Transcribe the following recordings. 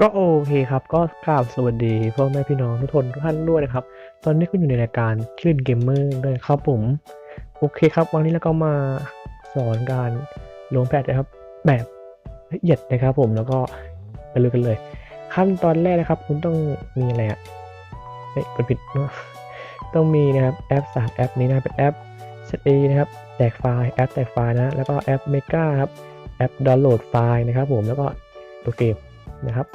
ก็โอเคครับ ก็กราบสวัสดีพ่อแม่พี่น้องทุกคนทุกท่านด้วยนะครับ ตอนนี้คุณอยู่ในรายการคลื่นเกมเมอร์ด้วยครับผม โอเคครับ วันนี้เราก็มาสอนการลงแพทนะครับ แบบละเอียดนะครับผมแล้วก็ไปเลยกันเลย ขั้นตอนแรกนะครับ คุณต้องมีอะไรอะเฮ้ยกดผิดเนอะต้องมีนะครับแอปสามแอปนี้นะเป็นแอป ZA นะครับแตกไฟล์แอปแตกไฟล์นะแล้วก็แอป Mega ครับแอปดาวน์โหลดไฟล์นะครับผมแล้วก็ตัวเกม นะครับ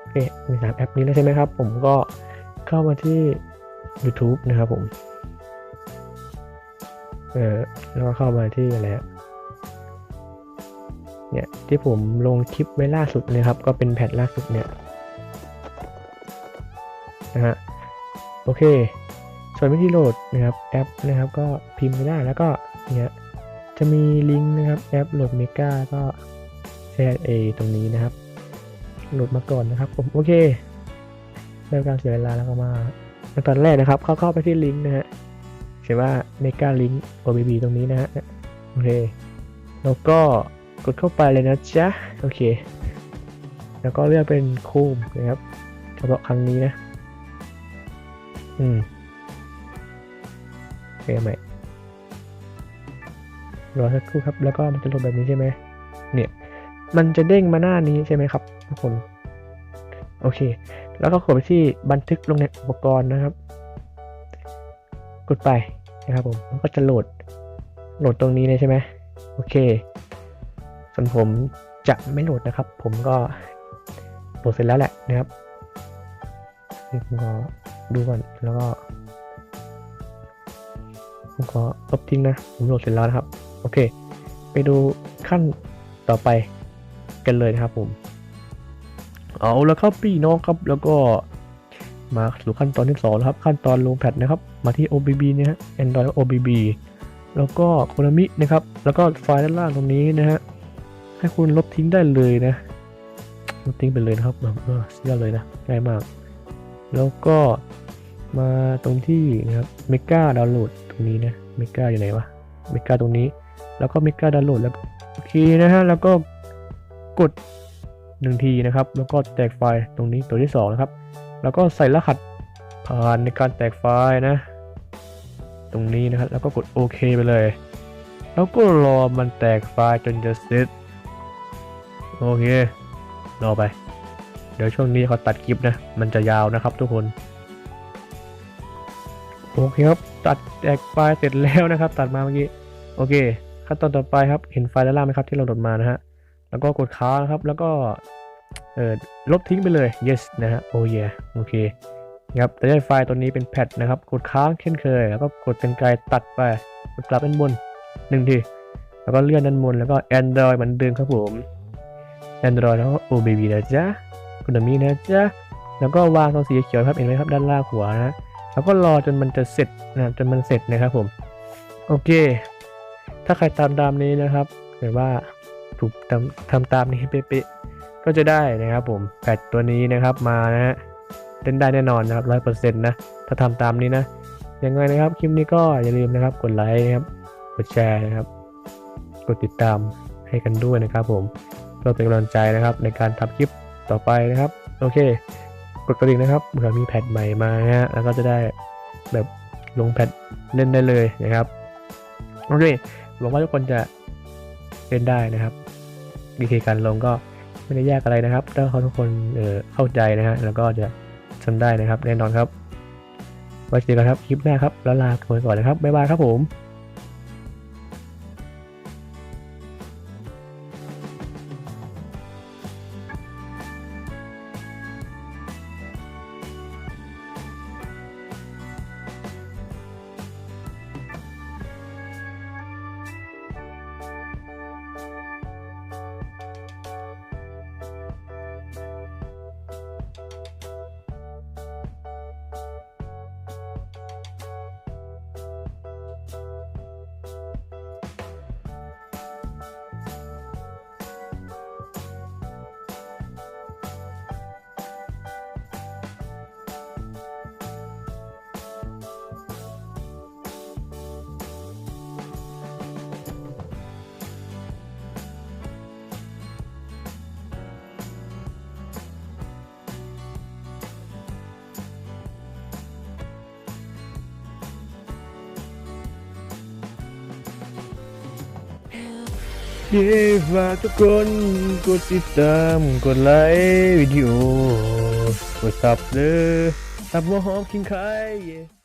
โอเคมีสามแอปนี้แล้วใช่ไหมครับ ผมก็เข้ามาที่ YouTube นะครับผมเออแล้วก็เข้ามาที่อะไรเนี่ยที่ผมลงคลิปไว้ล่าสุดเลยครับ ก็เป็นแพทล่าสุดเนี่ยนะฮะโอเค ส่วนวิธีโหลดนะครับแอปนะครับ ก็พิมพ์ไปได้แล้วก็เนี่ยจะมีลิงก์นะครับแอปโหลดเมกาก็แชร์เอตรงนี้นะครับ โหลดมาก่อนนะครับ ผมโอเคเริ่มการเสียเวลาแล้วก็มาขั้นตอนแรกนะครับ เข้าเข้าไปที่ลิงก์นะฮะเขียนว่า mega link obb ตรงนี้นะฮะโอเค แล้วก็กดเข้าไปเลยนะจ๊ะโอเค แล้วก็เลือกเป็นคูมนะครับเฉพาะครั้งนี้นะ อืมโอเคไหมรอสักครู่ครับ แล้วก็มันจะโหลดแบบนี้ใช่ไหมเนี่ย มันจะเด้งมาหน้านี้ใช่ไหมครับ ทุกคน โอเค แล้วก็กดไปที่บันทึกลงในอุปกรณ์นะครับ กดไปนะครับผมมันก็จะโหลด โหลดตรงนี้เลยใช่ไหมโอเค ส่วนผมจะไม่โหลดนะครับ ผมก็โหลดเสร็จแล้วแหละนะครับนี่ผมก็ดูก่อนแล้วก็ ผมก็ลบทิ้งนะ ผมโหลดเสร็จแล้วนะครับ โอเค ไปดูขั้นต่อไปกันเลยนะครับผม เอาแล้วครับพี่น้องครับแล้วก็มาสู่ขั้นตอนที่สองแล้วครับขั้นตอนลงแพทนะครับ มาที่ OBB เนี่ยฮะ Android OBB แล้วก็โคนามินะครับ แล้วก็ไฟล์ด้านล่างตรงนี้นะฮะให้คุณลบทิ้งได้เลยนะลบทิ้งไปเลยนะครับแบบเออเสียเลยนะง่ายมาก แล้วก็มาตรงที่นะครับเมกาดาวน์โหลดตรงนี้นะเมกาอยู่ไหนวะเมกาตรงนี้ แล้วก็เมกาดาวน์โหลดแล้วโอเคนะฮะแล้วก็กด หนึ่งทีนะครับ แล้วก็แตกไฟล์ตรงนี้ตัวที่สองนะครับ แล้วก็ใส่รหัสผ่านในการแตกไฟล์นะ ตรงนี้นะครับ แล้วก็กดโอเคไปเลย แล้วก็รอมันแตกไฟล์จนจะเสร็จโอเครอไป เดี๋ยวช่วงนี้เขาตัดคลิปนะ มันจะยาวนะครับทุกคนโอเคครับ ตัดแตกไฟล์เสร็จแล้วนะครับ ตัดมาเมื่อกี้ โอเค ขั้นตอนต่อไปครับ เห็นไฟล์ด้านล่างไหมครับที่เราโหลดมานะฮะ แล้วก็กดค้างนะครับ แล้วก็เออลบทิ้งไปเลย yes นะฮะโอ้ยโอเคครับแต่ได้ไฟล์ตัวนี้เป็นแพทนะครับ กดค้างเช่นเคย แล้วก็กดเป็นไกลตัดไป กดกลับด้านบนหนึ่งที แล้วก็เลื่อนด้านบน แล้วก็ Android เหมือนเดิมครับผม Android แล้วก็ OBB นะจ๊ะคุณมีนะจ๊ะ แล้วก็วางตรงสีเขียวครับเห็นไหมครับด้านล่างขวานะ แล้วก็รอจนมันจะเสร็จนะจนมันเสร็จนะครับผม โอเค ถ้าใครตามตามนี้นะครับหรือว่า ถูกทำทำตามนี้เป๊ะๆก็จะได้นะครับผมแพทตัวนี้นะครับมานะฮะเล่นได้แน่นอนนะครับร้อยเปอร์เซ็นต์นะถ้าทำตามนี้นะยังไงนะครับคลิปนี้ก็อย่าลืมนะครับกดไลค์นะครับกดแชร์นะครับ กดติดตามให้กันด้วยนะครับ ผมเพื่อเป็นกำลังใจนะครับ ในการทำคลิปต่อไปนะครับ โอเค กดกระดิ่งนะครับเผื่อมีแพทใหม่มาฮะแล้วก็จะได้แบบลงแพทเล่นได้เลยนะครับโอเคหวังว่าทุกคนจะ เล่นได้นะครับ วิธีการลงก็ไม่ได้ยากอะไรนะครับ ถ้าเขาทุกคนเเข้าใจนะฮะแล้วก็จะทำได้นะครับ แน่นอนครับไว้เจอกันครับคลิปหน้าครับแล้วลาไปก่อนนะครับบ๊ายบายครับผม เย้ฝากทุกคนกดติดตามกดไลค์วิดีโอกดซับเลยซับหัวหอมคิงไข่เย้